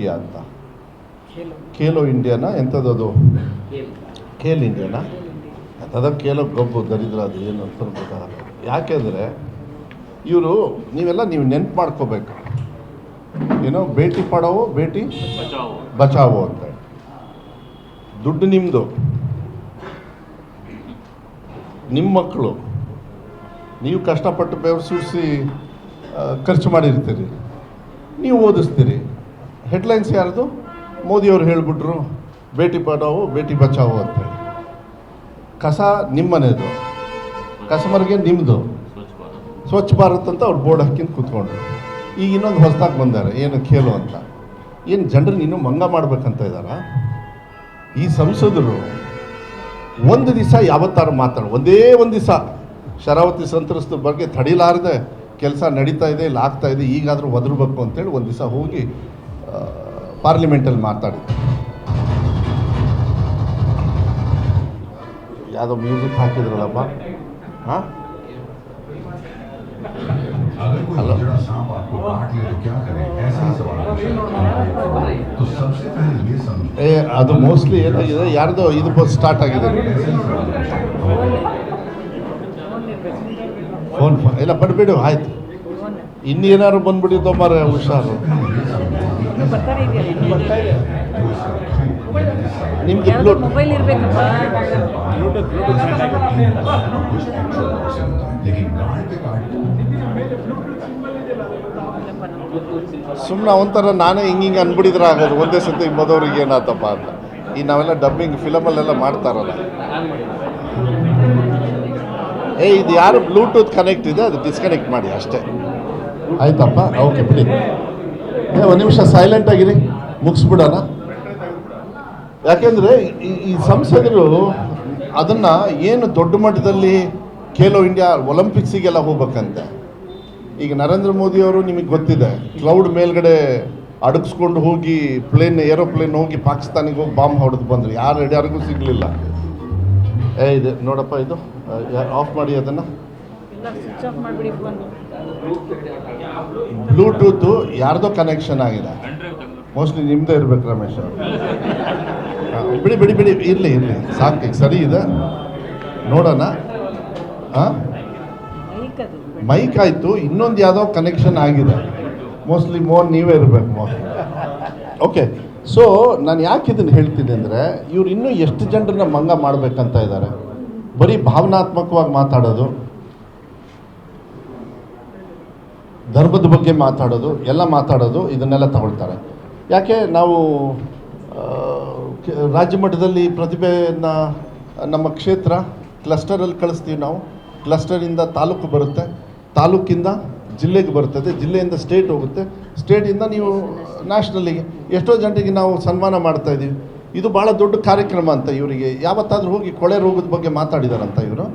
India ಅಂತ. ಖೇಲೋ. ಇಂಡಿಯಾನ ಎಂಥದ್ದು? ಖೇಲ್. ಇಂಡಿಯಾನ ಎಂಥದ ಖೇಲೋ ಗಬ್ಬು ದರಿದ್ರ ಅದು ಏನು ಅಂತ ಗೊತ್ತಾಗಲ್ಲ. ಯಾಕೆಂದರೆ ಇವರು ನೀವೆಲ್ಲ ನೀವು ನೆನ್ಪು ಮಾಡ್ಕೋಬೇಕು. ಏನೋ ಭೇಟಿ ಪಡಾವೋ ಭೇಟಿ? ಬಚಾವೋ. ಅಂತ ದುಡ್ಡು ನಿಮ್ಮದು ನಿಮ್ಮ ಮಕ್ಕಳು. ನೀವು ಕಷ್ಟಪಟ್ಟು ಬೆವರು ಸುರಿಸಿ ಖರ್ಚು ಮಾಡಿರ್ತೀರಿ. ನೀವು ಓದಿಸ್ತೀರಿ. ಹೆಡ್ಲೈನ್ಸ್ ಯಾರ್ದು? ಮೋದಿಯವರು ಹೇಳಿಬಿಟ್ರು, ಬೇಟಿ ಪಡಾವು ಬೇಟಿ ಬಚಾವು ಅಂತೇಳಿ ಕಸ ನಿಮ್ಮನೇದು. ಕಸ್ಟಮರ್ಗೆ ನಿಮ್ಮದು ಸ್ವಚ್ಛ ಭಾರತ್ ಅಂತ ಅವ್ರು ಬೋರ್ಡ್ ಹಾಕಿಂದು ಕೂತ್ಕೊಂಡ್ರು. ಈಗ ಇನ್ನೊಂದು ಹೊಸದಾಗಿ ಬಂದಾರೆ, ಏನು ಖೇಲು ಅಂತ. ಏನು ಜನರು ಇನ್ನೂ ಮಂಗ ಮಾಡ್ಬೇಕಂತ ಇದ್ದಾರ ಈ ಸಂಸದರು ಒಂದು ದಿವಸ ಯಾವತ್ತಾರು ಮಾತಾಡ ಒಂದೇ ಒಂದು ದಿವಸ. ಶರಾವತಿ ಸಂತ್ರಸ್ತ ಬಗ್ಗೆ ತಡಿಲಾರದೆ ಕೆಲಸ ನಡೀತಾ ಇದೆ, ಇಲ್ಲ ಆಗ್ತಾ ಇದೆ, ಈಗಾದರೂ ಒದರ್ಬೇಕು ಅಂತೇಳಿ ಒಂದು ದಿವಸ ಹೋಗಿ ಪಾರ್ಲಿಮೆಂಟಲ್ಲಿ ಮಾತಾಡಿ. ಯಾವುದೋ ಮ್ಯೂಸಿಕ್ ಹಾಕಿದ್ರಲ್ಲಪ್ಪ? ಹಾಂ? ಏ ಅದು ಮೋಸ್ಟ್ಲಿ ಏನಾಗಿದೆ ಯಾರ್ದೋ ಇದು ಬಸ್ ಸ್ಟಾರ್ಟ್ ಆಗಿದೆ. ಫೋನ್ ಫೋನ್ ಇಲ್ಲ ಬರಬೇಡಿ ಆಯಿತು. ಇನ್ನೇನಾದ್ರು ಬಂದ್ಬಿಡಿ ಮಾರ ಹುಷಾರು. ನಿಮ್ಗೆ ಮೊಬೈಲ್ ಇರ್ಬೇಕಪ್ಪ. ಸುಮ್ಮನೆ ಒಂಥರ ನಾನೇ ಹಿಂಗೆ ಹಿಂಗೆ ಅನ್ಬಿಡಿದ್ರೆ ಆಗೋದು. ಒಂದೇ ಸತಿ ಮೊದವ್ರಿಗೆ ಏನಾತಪ್ಪ ಅಂತ. ಈ ನಾವೆಲ್ಲ ಡಬ್ಬಿಂಗ್ ಫಿಲಮಲ್ಲೆಲ್ಲ ಮಾಡ್ತಾರಲ್ಲ. ಏ ಇದು ಯಾರು ಬ್ಲೂಟೂತ್ ಕನೆಕ್ಟ್ ಇದೆ? ಅದು ಡಿಸ್ಕನೆಕ್ಟ್ ಮಾಡಿ ಅಷ್ಟೇ. ಆಯ್ತಪ್ಪ. ಓಕೆ ಬಿಡಿ. ಒಂದು ನಿಮಿಷ ಸೈಲೆಂಟ್ ಆಗಿರಿ, ಮುಗಿಸ್ಬಿಡೋಣ. ಯಾಕೆಂದರೆ ಈ ಸಂಸದರು ಅದನ್ನು ಏನು ದೊಡ್ಡ ಮಟ್ಟದಲ್ಲಿ ಖೇಲೋ ಇಂಡಿಯಾ ಒಲಿಂಪಿಕ್ಸಿಗೆಲ್ಲ ಹೋಗ್ಬೇಕಂತೆ. ಈಗ ನರೇಂದ್ರ ಮೋದಿಯವರು ನಿಮಗೆ ಗೊತ್ತಿದೆ, ಕ್ಲೌಡ್ ಮೇಲ್ಗಡೆ ಅಡಗಿಸ್ಕೊಂಡು ಹೋಗಿ ಪ್ಲೇನ್ ಏರೋಪ್ಲೇನ್ ಹೋಗಿ ಪಾಕಿಸ್ತಾನಿಗೆ ಹೋಗಿ ಬಾಂಬ್ ಹೊಡೆದು ಬಂದರು. ಯಾರು ಯಾರಿಗೂ ಸಿಗಲಿಲ್ಲ. ಏ, ಇದು ನೋಡಪ್ಪ ಇದು ಆಫ್ ಮಾಡಿ ಅದನ್ನು. ಬ್ಲೂಟೂತು ಯಾರ್ದೋ ಕನೆಕ್ಷನ್ ಆಗಿದೆ. ಮೋಸ್ಟ್ಲಿ ನಿಮ್ಮದೇ ಇರ್ಬೇಕು ರಮೇಶ್ ಅವರು. ಬಿಡಿ ಬಿಡಿ ಬಿಡಿ ಇರಲಿ ಇರಲಿ. ಸಾಕು ಸರಿ ಇದೆ. ನೋಡೋಣ. ಹಾಂ? ಮೈಕ್ ಆಯಿತು ಇನ್ನೊಂದು ಯಾವುದೋ ಕನೆಕ್ಷನ್ ಆಗಿದೆ. ಮೋಸ್ಟ್ಲಿ ಮೋನ್ ನೀವೇ ಇರಬೇಕು ಮೋಸ್ಟ್ಲಿ ಓಕೆ ಸೊ ನಾನು ಯಾಕೆ ಇದನ್ನು ಹೇಳ್ತೀನಿ ಅಂದರೆ ಇವ್ರು ಇನ್ನೂ ಎಷ್ಟು ಜನರನ್ನ ಮಂಗ ಮಾಡಬೇಕಂತ ಇದ್ದಾರೆ ಬರೀ ಭಾವನಾತ್ಮಕವಾಗಿ ಮಾತಾಡೋದು ಧರ್ಮದ ಬಗ್ಗೆ ಮಾತಾಡೋದು, ಎಲ್ಲ ಮಾತಾಡೋದು ಇದನ್ನೆಲ್ಲ ತಗೊಳ್ತಾರೆ. ಯಾಕೆ ನಾವು ರಾಜ್ಯ ಮಟ್ಟದಲ್ಲಿ ಪ್ರತಿಭೆಯನ್ನು, ನಮ್ಮ ಕ್ಷೇತ್ರ ಕ್ಲಸ್ಟರಲ್ಲಿ ಕಳಿಸ್ತೀವಿ ನಾವು. ಕ್ಲಸ್ಟರಿಂದ ತಾಲೂಕು ಬರುತ್ತೆ, ತಾಲೂಕಿಂದ ಜಿಲ್ಲೆಗೆ ಬರ್ತದೆ, ಜಿಲ್ಲೆಯಿಂದ ಸ್ಟೇಟ್ ಹೋಗುತ್ತೆ. ಸ್ಟೇಟಿಂದ ನೀವು ನ್ಯಾಷನಲ್ಲಿಗೆ ಎಷ್ಟೋ ಜನರಿಗೆ ನಾವು ಸನ್ಮಾನ ಮಾಡ್ತಾ ಇದ್ದೀವಿ. ಇದು ಭಾಳ ದೊಡ್ಡ ಕಾರ್ಯಕ್ರಮ ಅಂತ ಇವರಿಗೆ. ಯಾವತ್ತಾದರೂ ಹೋಗಿ ಕೊಳೆ ರೋಗದ ಬಗ್ಗೆ ಮಾತಾಡಿದಾರಂತ ಇವರು.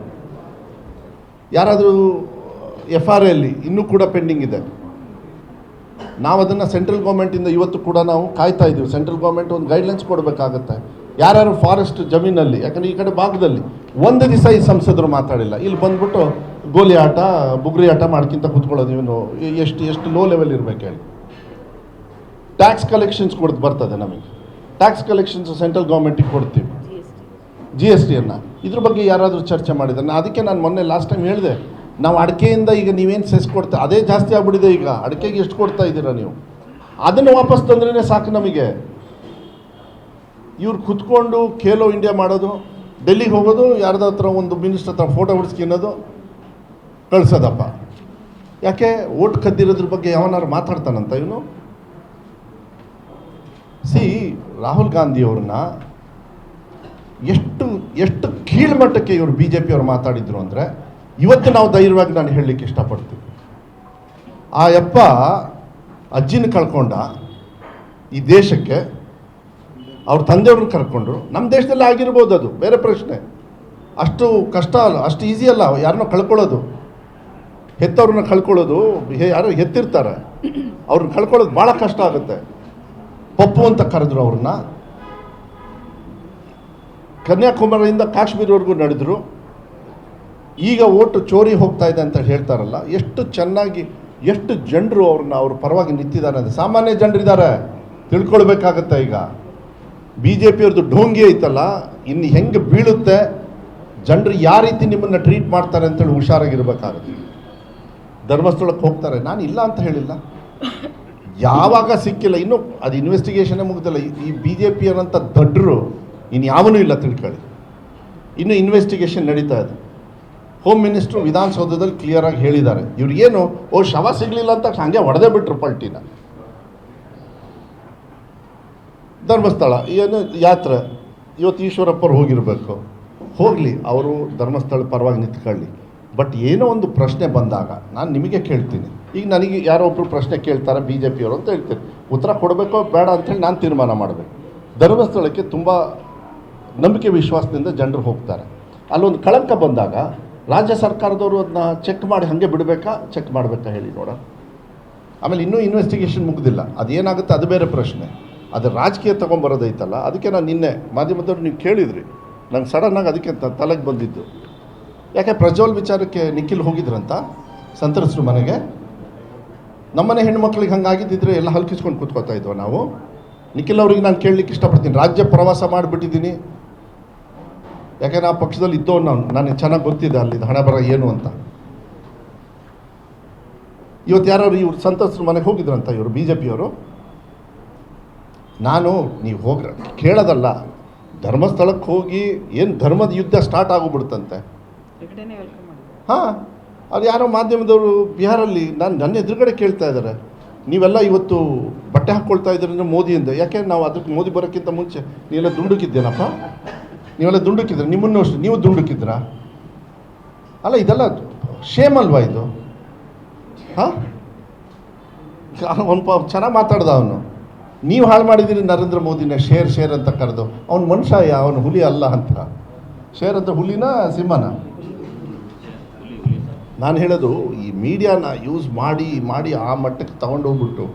ಯಾರಾದರೂ ಎಫ್ ಆರ್ ಎಲ್ಲಿ ಇನ್ನೂ ಕೂಡ ಪೆಂಡಿಂಗ್ ಇದೆ. ನಾವು ಅದನ್ನು ಸೆಂಟ್ರಲ್ ಗೌರ್ಮೆಂಟಿಂದ ಇವತ್ತು ಕೂಡ ನಾವು ಕಾಯ್ತಾ ಇದ್ದೀವಿ. ಸೆಂಟ್ರಲ್ ಗೌರ್ಮೆಂಟ್ ಒಂದು ಗೈಡ್ಲೈನ್ಸ್ ಕೊಡಬೇಕಾಗತ್ತೆ. ಯಾರ್ಯಾರು ಫಾರೆಸ್ಟ್ ಜಮೀನಲ್ಲಿ ಯಾಕಂದರೆ ಈ ಕಡೆ ಭಾಗದಲ್ಲಿ ಒಂದು ದಿವಸ ಈ ಸಂಸದರು ಮಾತಾಡಿಲ್ಲ. ಇಲ್ಲಿ ಬಂದ್ಬಿಟ್ಟು ಗೋಲಿ ಆಟ ಬುಗ್ರಿ ಆಟ ಮಾಡ್ಕಿಂತ ಕೂತ್ಕೊಳ್ಳೋದು ಇವನು. ಎಷ್ಟು ಎಷ್ಟು ಲೋ ಲೆವೆಲ್ ಇರಬೇಕು ಹೇಳಿ. ಟ್ಯಾಕ್ಸ್ ಕಲೆಕ್ಷನ್ಸ್ ಕೊಡ್ದು ಬರ್ತದೆ ನಮಗೆ. ಟ್ಯಾಕ್ಸ್ ಕಲೆಕ್ಷನ್ಸ್ ಸೆಂಟ್ರಲ್ ಗೌರ್ಮೆಂಟಿಗೆ ಕೊಡ್ತೀವಿ. ಜಿ ಎಸ್ ಟಿಯನ್ನು ಇದ್ರ ಬಗ್ಗೆ ಯಾರಾದರೂ ಚರ್ಚೆ ಮಾಡಿದ್ದಾರೆ ಅದಕ್ಕೆ ನಾನು ಮೊನ್ನೆ ಲಾಸ್ಟ್ ಟೈಮ್ ಹೇಳಿದೆ. ನಾವು ಅಡಿಕೆಯಿಂದ ಈಗ ನೀವೇನು ಸೆಸ್ ಕೊಡ್ತಾ ಅದೇ ಜಾಸ್ತಿ ಆಗ್ಬಿಟ್ಟಿದೆ ಈಗ. ಅಡಿಕೆಗೆ ಎಷ್ಟು ಕೊಡ್ತಾ ಇದ್ದೀರಾ ನೀವು? ಅದನ್ನು ವಾಪಸ್ ತಂದ್ರೇ ಸಾಕು ನಮಗೆ. ಇವ್ರು ಕುತ್ಕೊಂಡು ಖೇಲೋ ಇಂಡಿಯಾ ಮಾಡೋದು, ಡೆಲ್ಲಿಗೆ ಹೋಗೋದು ಯಾರ್ದತ್ರ ಒಂದು ಮಿನಿಸ್ಟರ್ ಹತ್ರ ಫೋಟೋ ಹೊಡ್ಸ್ಕಿನ್ನೋದು ಕಳ್ಸೋದಪ್ಪ. ಯಾಕೆ? ಓಟ್ ಕದ್ದಿರೋದ್ರ ಬಗ್ಗೆ ಯಾವನಾರು ಮಾತಾಡ್ತಾನಂತ ಇವನು? ಸಿ, ರಾಹುಲ್ ಗಾಂಧಿ ಅವ್ರನ್ನ ಎಷ್ಟು ಎಷ್ಟು ಕೀಳ್ಮಟ್ಟಕ್ಕೆ ಇವರು ಬಿ ಜೆ ಪಿಯವ್ರು ಮಾತಾಡಿದ್ರು ಅಂದರೆ ಇವತ್ತು ನಾವು ಧೈರ್ಯವಾಗಿ ನಾನು ಹೇಳಲಿಕ್ಕೆ ಇಷ್ಟಪಡ್ತೀನಿ. ಆ ಯಪ್ಪ ಅಜ್ಜಿನ ಕಳ್ಕೊಂಡ ಈ ದೇಶಕ್ಕೆ, ಅವ್ರ ತಂದೆಯವ್ರನ್ನ ಕರ್ಕೊಂಡ್ರು. ನಮ್ಮ ದೇಶದಲ್ಲಿ ಆಗಿರ್ಬೋದು ಅದು, ಬೇರೆ ಪ್ರಶ್ನೆ. ಅಷ್ಟು ಕಷ್ಟ ಅಲ್ಲ, ಅಷ್ಟು ಈಸಿ ಅಲ್ಲ, ಯಾರನ್ನೋ ಕಳ್ಕೊಳ್ಳೋದು. ಹೆತ್ತವ್ರನ್ನ ಕಳ್ಕೊಳ್ಳೋದು ಯಾರು ಹೆತ್ತಿರ್ತಾರೆ. ಅವ್ರನ್ನ ಕಳ್ಕೊಳ್ಳೋದು ಭಾಳ ಕಷ್ಟ ಆಗುತ್ತೆ. ಪಪ್ಪು ಅಂತ ಕರೆದ್ರು ಅವ್ರನ್ನ. ಕನ್ಯಾಕುಮಾರಿಯಿಂದ ಕಾಶ್ಮೀರವರೆಗೂ ನಡೆದ್ರು. ಈಗ ಓಟು ಚೋರಿ ಹೋಗ್ತಾ ಇದೆ ಅಂತ ಹೇಳ್ತಾರಲ್ಲ, ಎಷ್ಟು ಚೆನ್ನಾಗಿ, ಎಷ್ಟು ಜನರು ಅವ್ರನ್ನ ಅವ್ರ ಪರವಾಗಿ ನಿಂತಿದ್ದಾರೆ ಅಂದರೆ ಸಾಮಾನ್ಯ ಜನರಿದ್ದಾರೆ. ತಿಳ್ಕೊಳ್ಬೇಕಾಗತ್ತೆ ಈಗ. ಬಿ ಜೆ ಪಿಯವ್ರದ್ದು ಢೋಂಗಿ ಐತಲ್ಲ, ಇನ್ನು ಹೆಂಗೆ ಬೀಳುತ್ತೆ, ಜನರು ಯಾವ ರೀತಿ ನಿಮ್ಮನ್ನು ಟ್ರೀಟ್ ಮಾಡ್ತಾರೆ ಅಂತೇಳಿ ಹುಷಾರಾಗಿರ್ಬೇಕಾಗುತ್ತೆ. ಧರ್ಮಸ್ಥಳಕ್ಕೆ ಹೋಗ್ತಾರೆ, ನಾನು ಇಲ್ಲ ಅಂತ ಹೇಳಿಲ್ಲ. ಯಾವಾಗ ಸಿಕ್ಕಿಲ್ಲ, ಇನ್ನೂ ಅದು ಇನ್ವೆಸ್ಟಿಗೇಷನೇ ಮುಗ್ದಿಲ್ಲ. ಈ- ಈ ಬಿ ಜೆ ಪಿಯವರಂಥ ದಡ್ರು, ಇನ್ನು ಯಾವನೂ ಇಲ್ಲ ತಿಳ್ಕೊಳ್ಳಿ. ಇನ್ನೂ ಇನ್ವೆಸ್ಟಿಗೇಷನ್ ನಡೀತಾ ಇದೆ. ಹೋಮ್ ಮಿನಿಸ್ಟ್ರು ವಿಧಾನಸೌಧದಲ್ಲಿ ಕ್ಲಿಯರಾಗಿ ಹೇಳಿದ್ದಾರೆ. ಇವ್ರಿಗೇನು ಓ, ಶವ ಸಿಗಲಿಲ್ಲ ಅಂತ ಹಂಗೆ ಹೊಡೆದೇ ಬಿಟ್ರು ಪಲ್ಟಿನ. ಧರ್ಮಸ್ಥಳ, ಏನು ಯಾತ್ರೆ, ಇವತ್ತು ಈಶ್ವರಪ್ಪರು ಹೋಗಿರಬೇಕು. ಹೋಗಲಿ, ಅವರು ಧರ್ಮಸ್ಥಳ ಪರವಾಗಿ ನಿಂತ್ಕೊಳ್ಳಿ. ಬಟ್ ಏನೋ ಒಂದು ಪ್ರಶ್ನೆ ಬಂದಾಗ, ನಾನು ನಿಮಗೆ ಕೇಳ್ತೀನಿ. ಈಗ ನನಗೆ ಯಾರೋ ಒಬ್ಬರು ಪ್ರಶ್ನೆ ಕೇಳ್ತಾರೆ ಬಿ ಜೆ ಪಿಯವರು ಅಂತ ಹೇಳ್ತೀನಿ. ಉತ್ತರ ಕೊಡಬೇಕೋ ಬೇಡ ಅಂಥೇಳಿ ನಾನು ತೀರ್ಮಾನ ಮಾಡಬೇಕು. ಧರ್ಮಸ್ಥಳಕ್ಕೆ ತುಂಬ ನಂಬಿಕೆ ವಿಶ್ವಾಸದಿಂದ ಜನರು ಹೋಗ್ತಾರೆ. ಅಲ್ಲೊಂದು ಕಳಂಕ ಬಂದಾಗ ರಾಜ್ಯ ಸರ್ಕಾರದವರು ಅದನ್ನ ಚೆಕ್ ಮಾಡಿ ಹಾಗೆ ಬಿಡಬೇಕಾ? ಚೆಕ್ ಮಾಡಬೇಕಾ ಹೇಳಿ ನೋಡ. ಆಮೇಲೆ ಇನ್ನೂ ಇನ್ವೆಸ್ಟಿಗೇಷನ್ ಮುಗ್ದಿಲ್ಲ. ಅದೇನಾಗುತ್ತೆ ಅದು ಬೇರೆ ಪ್ರಶ್ನೆ. ಅದು ರಾಜಕೀಯ ತೊಗೊಂಬರೋದೈತಲ್ಲ, ಅದಕ್ಕೆ ನಾನು ನಿನ್ನೆ ಮಾಧ್ಯಮದವ್ರು ನೀವು ಕೇಳಿದ್ರಿ. ನಂಗೆ ಸಡನ್ನಾಗಿ ಅದಕ್ಕೆ ತಲೆಗೆ ಬಂದಿದ್ದು. ಯಾಕೆ ಪ್ರಜ್ವಲ್ ವಿಚಾರಕ್ಕೆ ನಿಖಿಲ್ ಹೋಗಿದ್ರಂತ? ಸಂತ್ರಸ್ರು ಮನೆಗೆ? ನಮ್ಮನೆ ಹೆಣ್ಮಕ್ಳಿಗೆ ಹಂಗಾಗಿದ್ದಿದ್ರೆ ಎಲ್ಲ ಹಲ್ಕಿಸ್ಕೊಂಡು ಕೂತ್ಕೋತಾ ಇದ್ವ ನಾವು? ನಿಖಿಲ್ ಅವ್ರಿಗೆ ನಾನು ಕೇಳಲಿಕ್ಕೆ ಇಷ್ಟಪಡ್ತೀನಿ. ರಾಜ್ಯ ಪ್ರವಾಸ ಮಾಡಿಬಿಟ್ಟಿದ್ದೀನಿ. ಯಾಕೆ ಆ ಪಕ್ಷದಲ್ಲಿ ಇದ್ದೋ ನಾನು ನನಗೆ ಚೆನ್ನಾಗಿ ಗೊತ್ತಿದೆ ಅಲ್ಲಿ ಹಣ ಬರ ಏನು ಅಂತ. ಇವತ್ತು ಯಾರು ಇವ್ರು ಸಂತಸ ಮನೆಗೆ ಹೋಗಿದ್ರಂತ ಇವರು ಬಿ ಜೆ ಪಿಯವರು ನಾನು ನೀವು ಹೋಗ್ರ ಕೇಳೋದಲ್ಲ. ಧರ್ಮಸ್ಥಳಕ್ಕೆ ಹೋಗಿ ಏನು ಧರ್ಮದ ಯುದ್ಧ ಸ್ಟಾರ್ಟ್ ಆಗೋಗ್ಬಿಡ್ತಂತೆ ಹಾಂ ಅದು ಯಾರೋ ಮಾಧ್ಯಮದವರು ಬಿಹಾರಲ್ಲಿ ನಾನು ನನ್ನ ಎದುರುಗಡೆ ಕೇಳ್ತಾ ಇದ್ದಾರೆ ನೀವೆಲ್ಲ ಇವತ್ತು ಬಟ್ಟೆ ಹಾಕ್ಕೊಳ್ತಾ ಮೋದಿ ಮೋದಿಯಿಂದ. ಯಾಕೆ ನಾವು ಅದಕ್ಕೆ ಮೋದಿ ಬರೋಕ್ಕಿಂತ ಮುಂಚೆ ನೀವೆಲ್ಲ ದುಂಡುಕಿದ್ದೇನಪ್ಪ ನೀವೆಲ್ಲ ದುಂಡುಕಿದ್ರೆ, ನಿಮ್ಮನ್ನು ಅಷ್ಟು, ನೀವು ದುಂಡುಕಿದ್ರಾ? ಅಲ್ಲ, ಇದೆಲ್ಲ ಶೇಮ್ ಅಲ್ವಾ ಇದು? ಹಾಂ? ಒಂದು ಚೆನ್ನಾಗಿ ಮಾತಾಡ್ದ ಅವನು. ನೀವು ಹಾಳು ಮಾಡಿದ್ದೀರಿ ನರೇಂದ್ರ ಮೋದಿನ ಶೇರ್ ಶೇರ್ ಅಂತ ಕರೆದು. ಅವನು ಮನುಷ್ಯ, ಅವನು ಹುಲಿ ಅಲ್ಲ ಅಂತ. ಶೇರ್ ಅಂತ ಹುಲಿನ, ಸಿಂಹನ? ನಾನು ಹೇಳೋದು, ಈ ಮೀಡಿಯಾನ ಯೂಸ್ ಮಾಡಿ ಮಾಡಿ ಆ ಮಟ್ಟಕ್ಕೆ ತಗೊಂಡೋಗ್ಬಿಟ್ಟು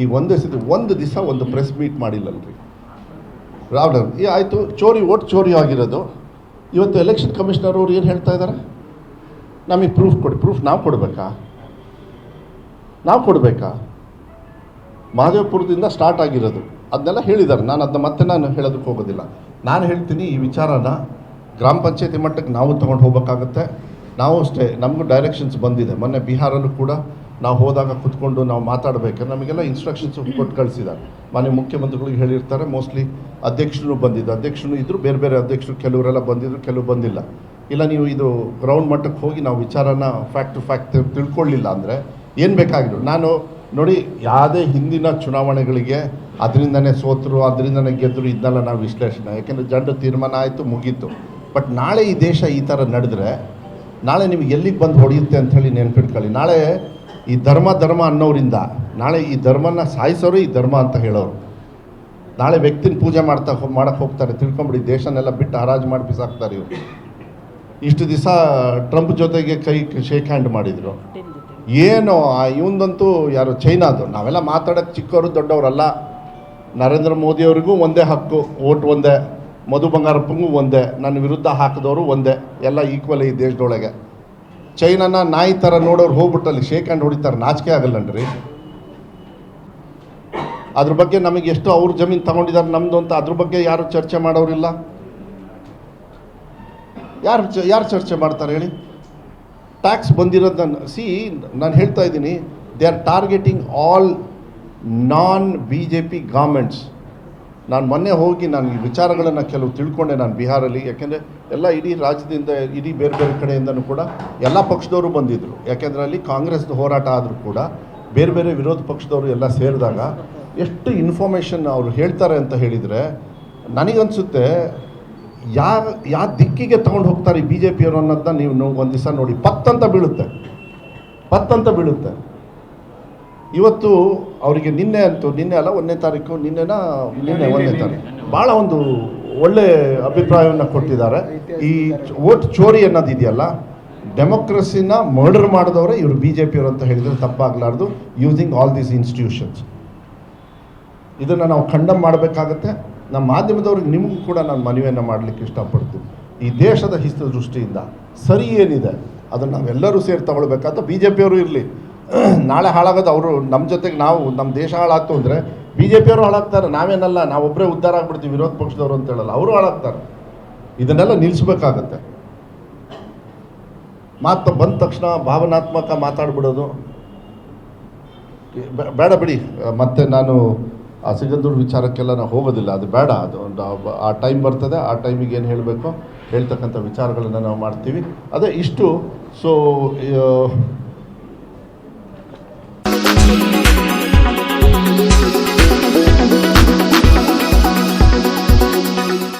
ಈ ಒಂದೇ ಸತಿ, ಒಂದು ದಿವಸ ಒಂದು ಪ್ರೆಸ್ ಮೀಟ್ ಮಾಡಿಲ್ಲಲ್ರಿ. ರಾವ್ಡರ್ ಈ ಆಯಿತು, ಚೋರಿ ಓಟ್ ಚೋರಿ ಆಗಿರೋದು. ಇವತ್ತು ಎಲೆಕ್ಷನ್ ಕಮಿಷನರ್ ಅವ್ರು ಏನು ಹೇಳ್ತಾ ಇದ್ದಾರೆ ನಮಗೆ ಪ್ರೂಫ್ ಕೊಡಿ ಪ್ರೂಫ್ ನಾವು ಕೊಡಬೇಕಾ? ನಾವು ಕೊಡಬೇಕಾ? ಮಹದೇವಪುರದಿಂದ ಸ್ಟಾರ್ಟ್ ಆಗಿರೋದು. ಅದನ್ನೆಲ್ಲ ಹೇಳಿದ್ದಾರೆ. ನಾನು ಅದನ್ನ ಮತ್ತೆ ನಾನು ಹೇಳೋದಕ್ಕೆ ಹೋಗೋದಿಲ್ಲ. ನಾನು ಹೇಳ್ತೀನಿ, ಈ ವಿಚಾರನ ಗ್ರಾಮ ಪಂಚಾಯತಿ ಮಟ್ಟಕ್ಕೆ ನಾವು ತೊಗೊಂಡು ಹೋಗ್ಬೇಕಾಗತ್ತೆ. ನಾವು ಅಷ್ಟೇ, ನಮಗೂ ಡೈರೆಕ್ಷನ್ಸ್ ಬಂದಿದೆ. ಮೊನ್ನೆ ಬಿಹಾರಲ್ಲೂ ಕೂಡ ನಾವು ಹೋದಾಗ ಕುತ್ಕೊಂಡು ನಾವು ಮಾತಾಡಬೇಕು ನಮಗೆಲ್ಲ ಇನ್ಸ್ಟ್ರಕ್ಷನ್ಸ್ ಕೊಟ್ಟು ಕಳಿಸಿದ್ದಾರೆ. ಮನೆ ಮುಖ್ಯಮಂತ್ರಿಗಳಿಗೆ ಹೇಳಿರ್ತಾರೆ ಮೋಸ್ಟ್ಲಿ ಅಧ್ಯಕ್ಷರು ಬಂದಿದ್ದು. ಅಧ್ಯಕ್ಷರು ಇದ್ದರು ಬೇರೆ ಬೇರೆ ಅಧ್ಯಕ್ಷರು, ಕೆಲವರೆಲ್ಲ ಬಂದಿದ್ರು, ಕೆಲವು ಬಂದಿಲ್ಲ. ಇಲ್ಲ, ನೀವು ಇದು ಗ್ರೌಂಡ್ ಮಟ್ಟಕ್ಕೆ ಹೋಗಿ ನಾವು ವಿಚಾರನ ಫ್ಯಾಕ್ಟ್ ಟು ಫ್ಯಾಕ್ಟ್ ತಿಳ್ಕೊಳ್ಳಿಲ್ಲ ಅಂದರೆ ಏನು ಬೇಕಾಗಿದ್ರು ನಾನು ನೋಡಿ, ಯಾವುದೇ ಹಿಂದಿನ ಚುನಾವಣೆಗಳಿಗೆ ಅದರಿಂದನೇ ಸೋತರು, ಅದರಿಂದನೇ ಗೆದ್ದರು ಇದನ್ನೆಲ್ಲ ನಾವು ವಿಶ್ಲೇಷಣೆ. ಯಾಕೆಂದರೆ ಜನರು ತೀರ್ಮಾನ ಆಯಿತು, ಮುಗೀತು. ಬಟ್ ನಾಳೆ ಈ ದೇಶ ಈ ಥರ ನಡೆದ್ರೆ, ನಾಳೆ ನಿಮಗೆ ಎಲ್ಲಿಗೆ ಬಂದು ಹೊಡೆಯುತ್ತೆ ಅಂಥೇಳಿ ನೆನ್ಪಿಟ್ಕೊಳ್ಳಿ. ನಾಳೆ ಈ ಧರ್ಮ ಧರ್ಮ ಅನ್ನೋರಿಂದ ನಾಳೆ ಈ ಧರ್ಮನ ಸಾಯಿಸೋರು ಈ ಧರ್ಮ ಅಂತ ಹೇಳೋರು. ನಾಳೆ ವ್ಯಕ್ತಿನ ಪೂಜೆ ಮಾಡ್ತಾ ಮಾಡಕ್ಕೆ ಹೋಗ್ತಾರೆ, ತಿಳ್ಕೊಂಬಿಡಿ, ದೇಶನೆಲ್ಲ ಬಿಟ್ಟು ಹರಾಜು ಮಾಡಿ ಬಿಸಾಕ್ತಾರೆ ಇವರು. ಇಷ್ಟು ದಿವಸ ಟ್ರಂಪ್ ಜೊತೆಗೆ ಕೈ ಶೇಕ್ ಹ್ಯಾಂಡ್ ಮಾಡಿದರು. ಏನು ಇವಂದಂತೂ ಯಾರು ಚೈನಾದು ನಾವೆಲ್ಲ ಮಾತಾಡೋಕ್ಕೆ ಚಿಕ್ಕವರು, ದೊಡ್ಡವರಲ್ಲ. ನರೇಂದ್ರ ಮೋದಿಯವರಿಗೂ ಒಂದೇ ಹಕ್ಕು ಓಟ್ ಒಂದೇ. ಮಧು ಬಂಗಾರಪ್ಪಂಗೂ ಒಂದೇ. ನನ್ನ ವಿರುದ್ಧ ಹಾಕಿದವರು ಒಂದೇ. ಎಲ್ಲ ಈಕ್ವಲ್ ಈ ದೇಶದೊಳಗೆ. ಚೈನಾನ ನಾಯಿ ಥರ ನೋಡೋರು ಹೋಗ್ಬಿಟ್ಟಲ್ಲಿ ಶೇಕ್ ಹ್ಯಾಂಡ್ ಹೊಡಿತಾರೆ, ನಾಚಿಕೆ ಆಗಲ್ಲನ್ರಿ. ಅದ್ರ ಬಗ್ಗೆ ನಮಗೆ ಎಷ್ಟು ಅವ್ರ ಜಮೀನು ತಗೊಂಡಿದ್ದಾರೆ ನಮ್ಮದು ಅಂತ ಅದ್ರ ಬಗ್ಗೆ ಯಾರು ಚರ್ಚೆ ಮಾಡೋರಿಲ್ಲ ಯಾರು ಯಾರು ಚರ್ಚೆ ಮಾಡ್ತಾರೆ ಹೇಳಿ? ಟ್ಯಾಕ್ಸ್ ಬಂದಿರೋದನ್ನ ಸಿ ನಾನು ಹೇಳ್ತಾ ಇದ್ದೀನಿ they are targeting all non B J P garments ನಾನು ಮೊನ್ನೆ ಹೋಗಿ ನಾನು ಈ ವಿಚಾರಗಳನ್ನು ಕೆಲವು ತಿಳ್ಕೊಂಡೆ ನಾನು ಬಿಹಾರಲ್ಲಿ, ಯಾಕೆಂದರೆ ಎಲ್ಲ ಇಡೀ ರಾಜ್ಯದಿಂದ, ಇಡೀ ಬೇರೆ ಬೇರೆ ಕಡೆಯಿಂದನೂ ಕೂಡ ಎಲ್ಲ ಪಕ್ಷದವರು ಬಂದಿದ್ದರು ಯಾಕೆಂದರೆ ಅಲ್ಲಿ ಕಾಂಗ್ರೆಸ್ದು ಹೋರಾಟ ಆದರೂ ಕೂಡ ಬೇರೆ ಬೇರೆ ವಿರೋಧ ಪಕ್ಷದವರು ಎಲ್ಲ ಸೇರಿದಾಗ ಎಷ್ಟು ಇನ್ಫಾರ್ಮೇಷನ್ ಅವರು ಹೇಳ್ತಾರೆ ಅಂತ ಹೇಳಿದರೆ ನನಗನ್ಸುತ್ತೆ ಯಾ ಯಾವ ದಿಕ್ಕಿಗೆ ತಗೊಂಡು ಹೋಗ್ತಾರೆ ಈ ಬಿ ಜೆ ಪಿಯವರು ಅನ್ನೋದನ್ನ ನೀವು ಒಂದು ದಿವಸ ನೋಡಿ, ಪತ್ತಂತ ಬೀಳುತ್ತೆ. ಪತ್ತಂತ ಬೀಳುತ್ತೆ. ಇವತ್ತು ಅವರಿಗೆ ನಿನ್ನೆ ಅಂತೂ ನಿನ್ನೆ ಅಲ್ಲ ಒಂದನೇ ತಾರೀಕು ನಿನ್ನೆನ ನಿನ್ನೆ ಒಂದನೇ ತಾರೀಕು. ಭಾಳ ಒಂದು ಒಳ್ಳೆ ಅಭಿಪ್ರಾಯವನ್ನು ಕೊಟ್ಟಿದ್ದಾರೆ. ಈ ಓಟ್ ಚೋರಿ ಅನ್ನೋದು ಇದೆಯಲ್ಲ ಡೆಮೋಕ್ರಸಿನ ಮರ್ಡರ್ ಮಾಡಿದವರೇ ಇವರು ಬಿ ಜೆ ಪಿಯವರು ಅಂತ ಹೇಳಿದರೆ ತಪ್ಪಾಗಲಾರ್ದು ಯೂಸಿಂಗ್ ಆಲ್ ದೀಸ್ ಇನ್ಸ್ಟಿಟ್ಯೂಷನ್ಸ್ ಇದನ್ನು ನಾವು ಖಂಡಮ್ ಮಾಡಬೇಕಾಗತ್ತೆ. ನಮ್ಮ ಮಾಧ್ಯಮದವ್ರಿಗೆ ನಿಮಗೂ ಕೂಡ ನಾನು ಮನವಿಯನ್ನು ಮಾಡಲಿಕ್ಕೆ ಇಷ್ಟಪಡ್ತೀನಿ. ಈ ದೇಶದ ಹಿತದೃಷ್ಟಿಯಿಂದ ಸರಿ ಏನಿದೆ ಅದನ್ನು ನಾವೆಲ್ಲರೂ ಸೇರಿ ತಗೊಳ್ಬೇಕಾದ ಬಿ ಜೆ ಪಿಯವರು ಇರಲಿ. ನಾಳೆ ಹಾಳಾಗೋದು ಅವರು ನಮ್ಮ ಜೊತೆಗೆ ನಾವು ನಮ್ಮ ದೇಶ ಹಾಳಾಗ್ತು ಅಂದರೆ ಬಿ ಜೆ ಪಿಯವರು ಹಾಳಾಗ್ತಾರೆ. ನಾವೇನಲ್ಲ ನಾವೊಬ್ಬರೇ ಉದ್ಧಾರ ಆಗ್ಬಿಡ್ತೀವಿ ವಿರೋಧ ಪಕ್ಷದವರು ಅಂತ ಹೇಳಲ್ಲ ಅವರು ಹಾಳಾಗ್ತಾರೆ. ಇದನ್ನೆಲ್ಲ ನಿಲ್ಲಿಸ್ಬೇಕಾಗತ್ತೆ ಮಾತು ಬಂದ ತಕ್ಷಣ ಭಾವನಾತ್ಮಕ ಮಾತಾಡ್ಬಿಡೋದು. ಬೇಡ ಬಿಡಿ. ಮತ್ತೆ ನಾನು ಆ ಸಿಗಂದೂರು ವಿಚಾರಕ್ಕೆಲ್ಲ ನಾವು ಹೋಗೋದಿಲ್ಲ. ಅದು ಬೇಡ. ಅದು ಆ ಟೈಮ್ ಬರ್ತದೆ. ಆ ಟೈಮಿಗೆ ಏನು ಹೇಳಬೇಕು? ಹೇಳ್ತಕ್ಕಂಥ ವಿಚಾರಗಳನ್ನು ನಾವು ಮಾಡ್ತೀವಿ. ಅದೇ ಇಷ್ಟು. ಸೊ